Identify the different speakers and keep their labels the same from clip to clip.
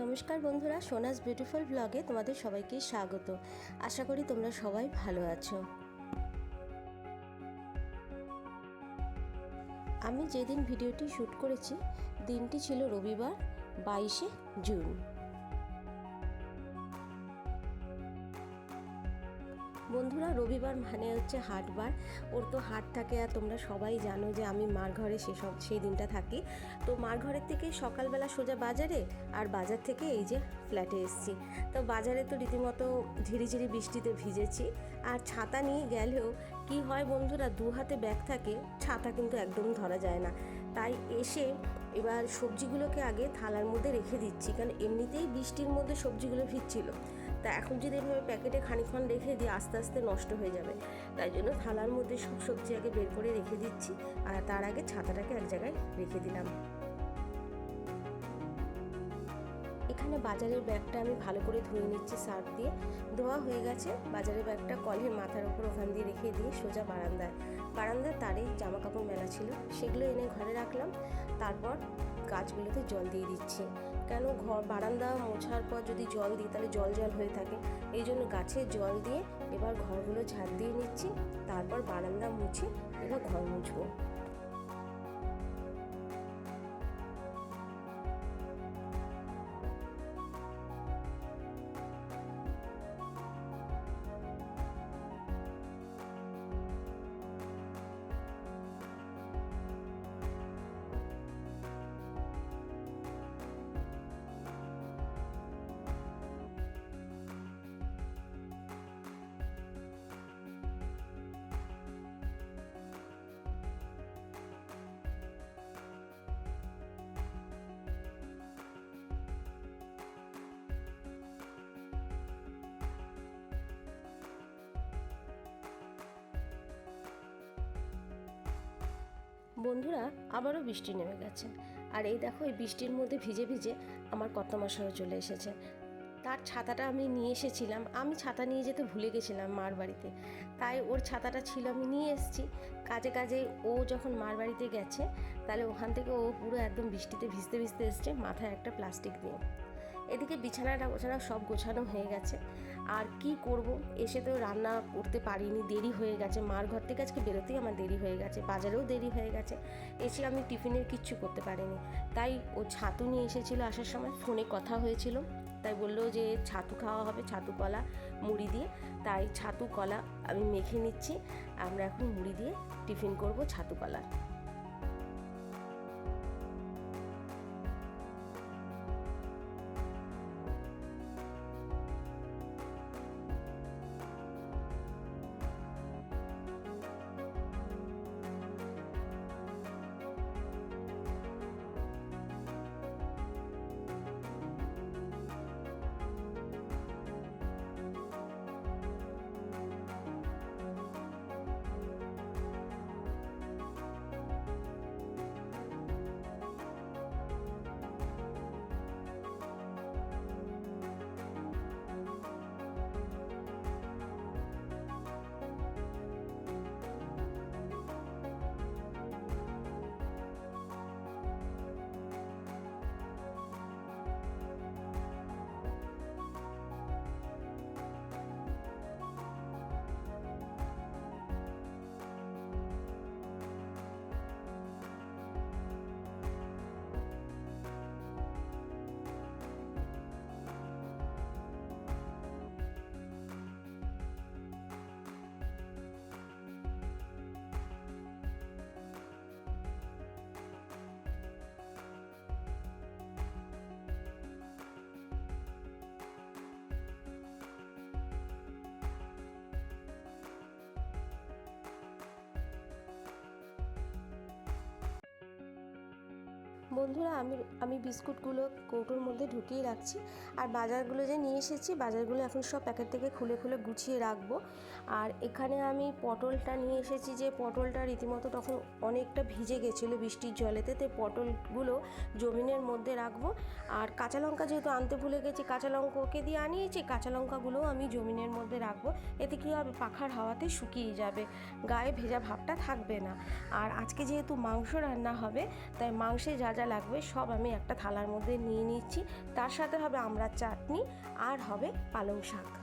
Speaker 1: নমস্কার বন্ধুরা, সোনাস বিউটিফুল ব্লগে তোমাদের সবাইকে স্বাগত। আশা করি তোমরা সবাই ভালো আছো। আমি যেদিন ভিডিওটি শ্যুট করেছি, দিনটি ছিল রবিবার, বাইশে জুন। রবিবার মানে হচ্ছে হাটবার। ওর তো হাট থাকে আর তোমরা সবাই জানো যে আমি মার ঘরে সেসব সেই দিনটা থাকি। তো মার ঘরের থেকে সকালবেলা সোজা বাজারে আর বাজার থেকে এই যে ফ্ল্যাটে এসেছি। তো বাজারে তো রীতিমতো ঝিরিঝিরি বৃষ্টিতে ভিজেছি। আর ছাতা নিয়ে গেলেও কি হয় বন্ধুরা, দু হাতে ব্যাগ থাকে, ছাতা কিন্তু একদম ধরা যায় না। তাই এসে এবার সবজিগুলোকে আগে থালার মধ্যে রেখে দিচ্ছি। কারণ এমনিতেই বৃষ্টির মধ্যে সবজিগুলো ভিজছিল। তা এখন যদি এভাবে প্যাকেটে খানিক্ষণ রেখে দিই আস্তে আস্তে নষ্ট হয়ে যাবে, তাই জন্য থালার মধ্যে সব সবজি আগে বের করে রেখে দিচ্ছি আর তার আগে ছাতাটাকে এক জায়গায় রেখে দিলাম। এখানে বাজারের ব্যাগটা আমি ভালো করে ধুয়ে নিচ্ছি সার্ফ দিয়ে। ধোয়া হয়ে গেছে, বাজারের ব্যাগটা কলের মাথার উপর ওখান দিয়ে রেখে দিয়ে সোজা বারান্দায়। বারান্দার তারে জামা কাপড় মেলা ছিল, সেগুলো এনে ঘরে রাখলাম, তারপর গাছগুলোতে জল দিয়ে দিচ্ছি। কেন ঘর বারান্দা মোছার পর যদি জল দিই, তাহলে জল জল হয়ে থাকে। এই জন্য গাছে জল দিয়ে এবার ঘরগুলো ঝাড় দিয়ে নিচ্ছি, তারপর বারান্দা মুছে এবার ঘর মুছবো। বন্ধুরা আবারও বৃষ্টি নেমে গেছে। আর এই দেখো, এই বৃষ্টির মধ্যে ভিজে ভিজে আমার কত মশাও চলে এসেছে। তার ছাতাটা আমি নিয়ে এসেছিলাম। আমি ছাতা নিয়ে যেতে ভুলে গেছিলাম মার বাড়িতে। তাই ওর ছাতাটা ছিল, আমি নিয়ে এসেছি। কাজে কাজে ও যখন মার বাড়িতে গেছে, তাহলে ওখান থেকে ও পুরো একদম বৃষ্টিতে ভিজতে ভিজতে এসছে মাথায় একটা প্লাস্টিক দিয়ে। এদিকে বিছানাটা গোছানো সব গোছানো হয়ে গেছে। আর কি করব? এসে তো রান্না করতে পারিনি, দেরি হয়ে গেছে। মার ঘর থেকে আজকে বেরোতেই আমার দেরি হয়ে গেছে, বাজারেও দেরি হয়ে গেছে। এসে আমি টিফিনের কিচ্ছু করতে পারিনি। তাই ও ছাতু নিয়ে এসেছিল আসার সময়, ফোনে কথা হয়েছিল। তাই বলল যে ছাতু খাওয়া হবে, ছাতু কলা, মুড়ি দিয়ে। তাই ছাতু কলা আমি মেখে নিচ্ছি। আমরা এখন মুড়ি দিয়ে টিফিন করব ছাতু কলা। বন্ধুরা, আমি আমি বিস্কুটগুলো কৌটোর মধ্যে ঢুকিয়ে রাখছি আর বাজারগুলো যে নিয়ে এসেছি, বাজারগুলো এখন সব প্যাকেট থেকে খুলে খুলে গুছিয়ে রাখব। আর এখানে আমি পটলটা নিয়ে এসেছি যে পটলটা রীতিমতো তখন অনেকটা ভিজে গেছিল বৃষ্টির জলেতে, তো পটলগুলো জমিনের মধ্যে রাখব। আর কাঁচা লঙ্কা যেহেতু আনতে ভুলে গেছি, কাঁচা লঙ্কা ওকে দিয়ে আনিয়েছি, কাঁচা লঙ্কাগুলোও আমি জমিনের মধ্যে রাখব। এতে কী হবে, পাখার হাওয়াতে শুকিয়ে যাবে, গায়ে ভেজা ভাবটা থাকবে না। আর আজকে যেহেতু মাংস রান্না হবে, তাই মাংসে যা যা যা লাগবে সব আমি একটা থালার মধ্যে নিয়ে নিচ্ছি। তার সাথে হবে আমরা চাটনি, আর হবে পালং শাক।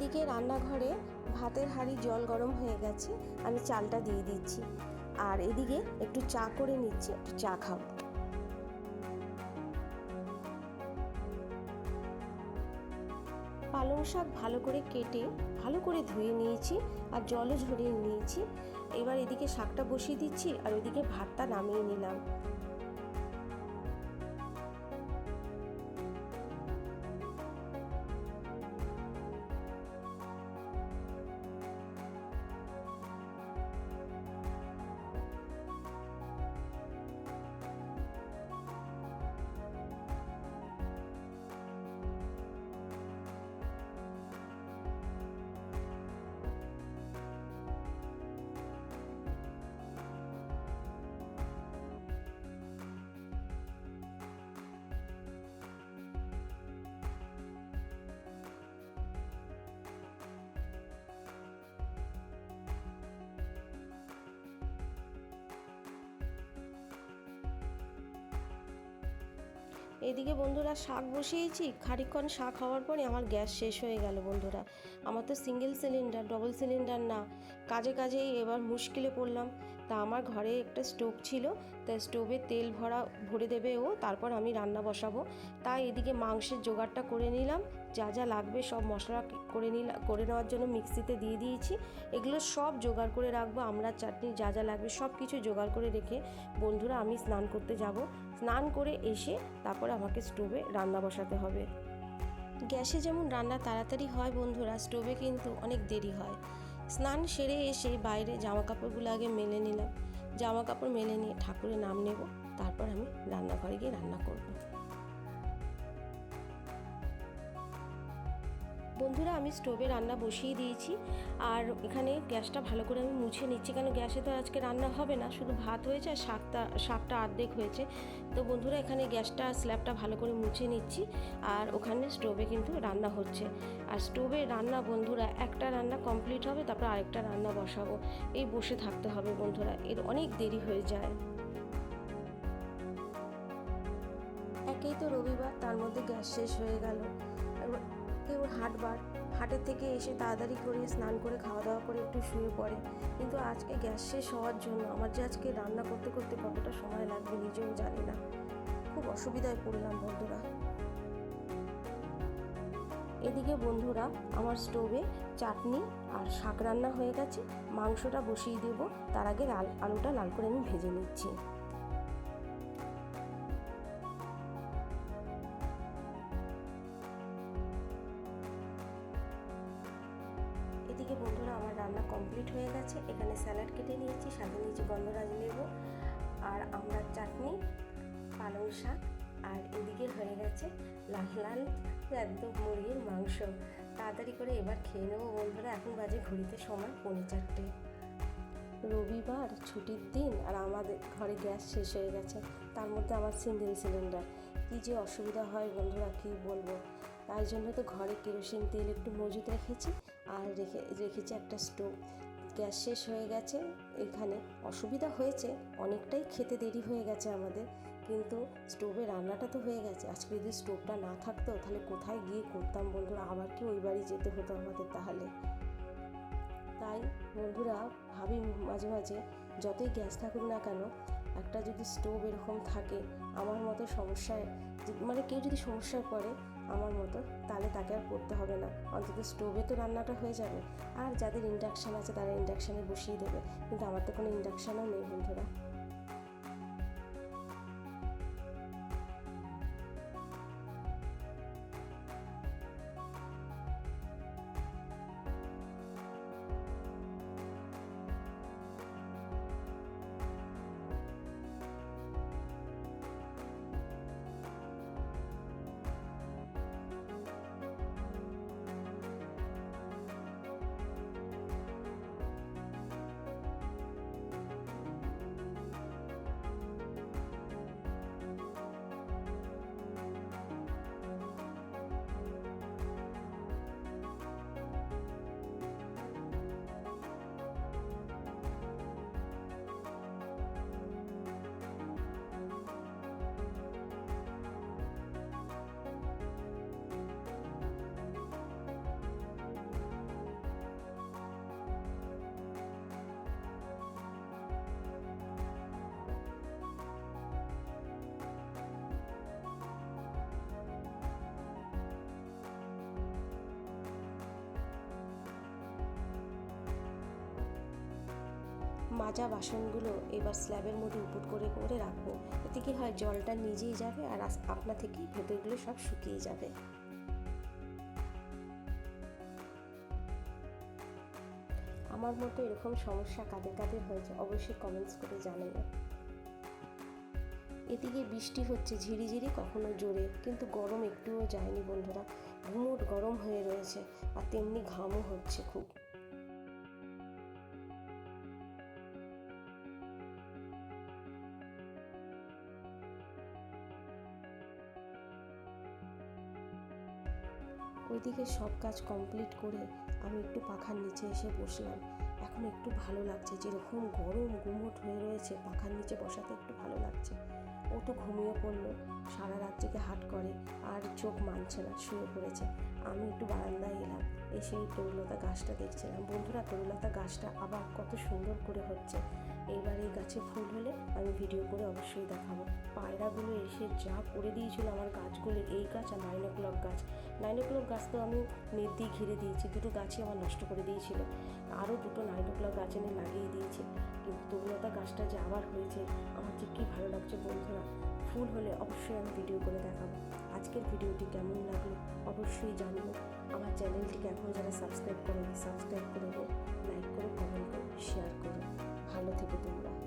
Speaker 1: এদিকে রান্নাঘরে ভাতের হাঁড়ি জল গরম হয়ে গেছে, আমি চালটা দিয়ে দিচ্ছি। আর এদিকে একটু চা করে নিচ্ছি, একটু চা খাব। পালং শাক ভালো করে কেটে, ভালো করে ধুয়ে নিয়েছি আর জলও ঝরিয়ে নিয়েছি। এবার এদিকে শাকটা বসিয়ে দিচ্ছি আর ওইদিকে ভাতটা নামিয়ে নিলাম। এদিকে বন্ধুরা শাক বসিয়েছি, খানিকক্ষণ শাক হওয়ার পরে আমার গ্যাস শেষ হয়ে গেল বন্ধুরা। আমার তো সিঙ্গেল সিলিন্ডার ডবল সিলিন্ডার না। কাজে কাজেই এবার মুশকিলে পড়লাম। তা আমার ঘরে একটা স্টোভ ছিল, তা স্টোভে তেল ভরা, ভরে দেবে ও, তারপর আমি রান্না বসাবো। তাই এদিকে মাংসের জোগাড়টা করে নিলাম, যা যা লাগবে সব মশলা করে নিলাম করে নেওয়ার জন্য মিক্সিতে দিয়ে দিয়েছি। এগুলো সব জোগাড় করে রাখব, আমরা, চাটনি, যা যা লাগবে সব কিছু জোগাড় করে রেখে বন্ধুরা আমি স্নান করতে যাব। স্নান করে এসে তারপর আমাকে স্টোভে রান্না বসাতে হবে। গ্যাসে যেমন রান্না তাড়াতাড়ি হয় বন্ধুরা, স্টোভে কিন্তু অনেক দেরি হয়। স্নান সেরে এসে বাইরে জামা কাপড়গুলো আগে মেলে নিলাম। জামা কাপড় মেলে নিয়ে ঠাকুরের নাম নেব। তারপর আমি রান্নাঘরে গিয়ে রান্না করব। বন্ধুরা, আমি স্টোভে রান্না বসিয়ে দিয়েছি। আর এখানে গ্যাসটা ভালো করে আমি মুছে নিচ্ছি, কেন গ্যাসে তো আজকে রান্না হবে না। শুধু ভাত হয়েছে আর শাকটা শাকটা আর্ধেক হয়েছে। তো বন্ধুরা, এখানে গ্যাসটা, স্ল্যাবটা ভালো করে মুছে নিচ্ছি। আর ওখানে স্টোভে কিন্তু রান্না হচ্ছে। আর স্টোভে রান্না বন্ধুরা, একটা রান্না কমপ্লিট হবে, তারপর আরেকটা রান্না বসাবো। এই বসে থাকতে হবে বন্ধুরা, এর অনেক দেরি হয়ে যায়। একেই তো রবিবার, তার মধ্যে গ্যাস শেষ হয়ে গেল। হাটবার। হাটের থেকে এসে তাড়াতাড়ি করে স্নান করে খাওয়া দাওয়া করে একটু শুয়ে পড়ে। কিন্তু আজকে গ্যাস শেষ হওয়ার জন্য আমার যে আজকে রান্না করতে করতে কতটা সময় লাগবে নিজেও জানি না। খুব অসুবিধায় পড়লাম বন্ধুরা। এদিকে বন্ধুরা, আমার স্টোভে চাটনি আর শাক রান্না হয়ে গেছে। মাংসটা বসিয়ে দেবো। তার আগে আলুটা লাল করে আমি ভেজে নিচ্ছি। লাল লাল একদম মুরগির মাংস। তাড়াতাড়ি করে এবার খেয়ে নেব বন্ধুরা, এখন বাজে ঘড়িতে সময় পৌনে চারটে। রবিবার ছুটির দিন আর আমাদের ঘরে গ্যাস শেষ হয়ে গেছে, তার মধ্যে আমার সিঙ্গেল সিলিন্ডার। কী যে অসুবিধা হয় বন্ধুরা, কী বলব? তাই জন্য তো ঘরে কেরোসিন, তেল একটু মজুত রেখেছি আর রেখে, রেখেছি একটা স্টোভ। গ্যাস শেষ হয়ে গেছে, এখানে অসুবিধা হয়েছে, অনেকটাই খেতে দেরি হয়ে গেছে আমাদের। কিন্তু স্টোভে রান্নাটা তো হয়ে গেছে। আজকে যদি স্টোভটা না থাকতো, তাহলে কোথায় গিয়ে করতাম বন্ধুরা আবার কি ওই বাড়ি যেতে হতো আমাদের তাহলে? তাই বন্ধুরা, ভাবি মাঝে মাঝে যতই গ্যাস থাকুক না কেন, একটা যদি স্টোভ এরকম থাকে, আমার মতো সমস্যায় মানে কেউ যদি সমস্যায় পড়ে আমার মতো, তাহলে তাকে আর করতে হবে না। অন্তত স্টোভে তো রান্নাটা হয়ে যাবে। আর যাদের ইন্ডাকশান আছে, তারা ইন্ডাকশানে বসিয়ে দেবে। কিন্তু আমার তো কোনো ইন্ডাকশানও নেই বন্ধুরা। মাজা বাসনগুলো এবার স্ল্যাবের মধ্যে উপুট করে করে রাখব। এতে কি হয়, জলটা নিজেই যাবে আর আপনা থেকেই ভেতরগুলো সব শুকিয়ে যাবে। আমার মতো এরকম সমস্যা কাদের কাদের হয়েছে অবশ্যই কমেন্টস করে জানাবে। এদিকে বৃষ্টি হচ্ছে ঝিরিঝিরি, কখনো জোরে, কিন্তু গরম একটুও যায়নি বন্ধুরা। ঘুমোট গরম হয়ে রয়েছে আর তেমনি ঘামও হচ্ছে খুব। ওইদিকে সব কাজ কমপ্লিট করে আমি একটু পাখার নিচে এসে বসলাম। এখন একটু ভালো লাগছে, যেরকম গরম গুমোট হয়ে রয়েছে, পাখার নিচে বসাতে একটু ভালো লাগছে। ও তো ঘুমিয়ে পড়ল, সারা রাত হাট করে, আর চোখ মানছে না, শুয়ে পড়েছে। আমি একটু বারান্দায় এলাম এসে এই তরুলতা গাছটা দেখছিলাম। বন্ধুরা, তরুলতা গাছটা আবার কত সুন্দর করে হচ্ছে। এইবার এই গাছে ফুল হলে আমি ভিডিও করে অবশ্যই দেখাবো। পায়রাগুলো এসে যা করে দিয়েছিল আমার গাছগুলো, এই গাছ আর নাইন ও ক্লক গাছ। নাইন ও ক্লক গাছ তো আমি নেট দিয়ে ঘিরে দিয়েছি, দুটো গাছই আমার নষ্ট করে দিয়েছিল। আরও দুটো নাইন ও ক্লক গাছ এনে লাগিয়ে দিয়েছি। কিন্তু তরুলতা গাছটা যে আবার হয়েছে, আমার যে কী ভালো লাগছে বন্ধুরা, ফুল হলে অবশ্যই আমি ভিডিও করে দেখাবো। আজকের ভিডিওটি কেমন লাগল অবশ্যই জানিও। আমার চ্যানেলটিকে এখন যারা সাবস্ক্রাইব করেনি সাবস্ক্রাইব করে দিও। লাইক করো কমেন্ট করো শেয়ার করো। ভালো থেকো তোমরা।